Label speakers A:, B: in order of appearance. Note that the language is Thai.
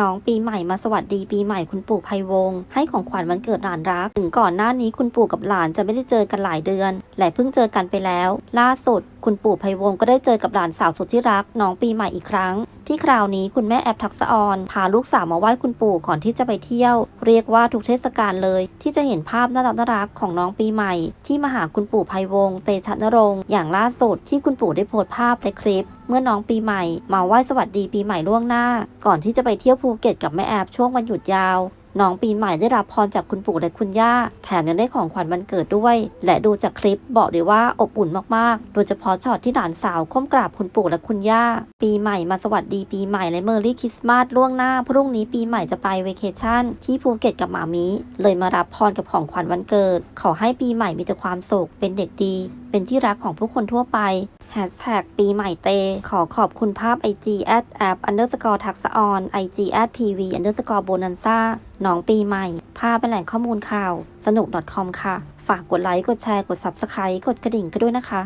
A: น้องปีใหม่มาสวัสดีปีใหม่คุณปู่ไพวงศ์ให้ของขวัญวันเกิดหลานรัก ถึงก่อนหน้านี้คุณปู่กับหลานจะไม่ได้เจอกันหลายเดือน และเพิ่งเจอกันไปแล้ว ล่าสุด คุณปู่ไพวงศ์ก็ได้เจอกับหลานสาวสุดที่รัก น้องปีใหม่อีกครั้ง ที่คราวนี้คุณแม่แอบทักษะออนพาลูกสาวมาไหว้คุณปู่ก่อนที่จะไปเที่ยว เรียกว่าทุกเทศกาลเลย ที่จะเห็นภาพน่ารักน่ารักของน้องปีใหม่ ที่มาหาคุณปู่ภัยวงศ์เตชะนรงค์อย่างล่าสุดที่คุณปู่ได้โพสต์ภาพในคลิป เมื่อน้องปีใหม่ มาไหว้สวัสดีปีใหม่ล่วงหน้า ก่อนที่จะไปเที่ยวภูเก็ตกับแม่แอบช่วงวันหยุดยาว น้องปีใหม่ได้รับพรจากคุณปู่และคุณย่า แถมยังได้ของขวัญวันเกิดด้วย และดูจากคลิปบอกเลยว่าอบอุ่นมากๆ โดยเฉพาะช็อตที่หลานสาวก้มกราบคุณปู่และคุณย่า ปีใหม่มาสวัสดีปีใหม่และเมอร์รี่คริสต์มาสล่วงหน้า พรุ่งนี้ปีใหม่จะไปเวเคชั่นที่ภูเก็ตกับหมามีเลยมารับพรกับของขวัญวันเกิด ขอให้ปีใหม่มีแต่ความสุขเป็นเด็กดี เป็นที่รักของผู้คนทั่วไป แฮชแท็กปีใหม่เต ขอขอบคุณภาพ IG at app underscore ทักษะออน IG at pv underscore bonanza น้องปีใหม่ ภาพเป็นแหล่งข้อมูลข่าว สนุก .com ค่ะ ฝากกดไลค์ กดแชร์ กด Subscribe กดกระดิ่งก็ด้วยนะคะ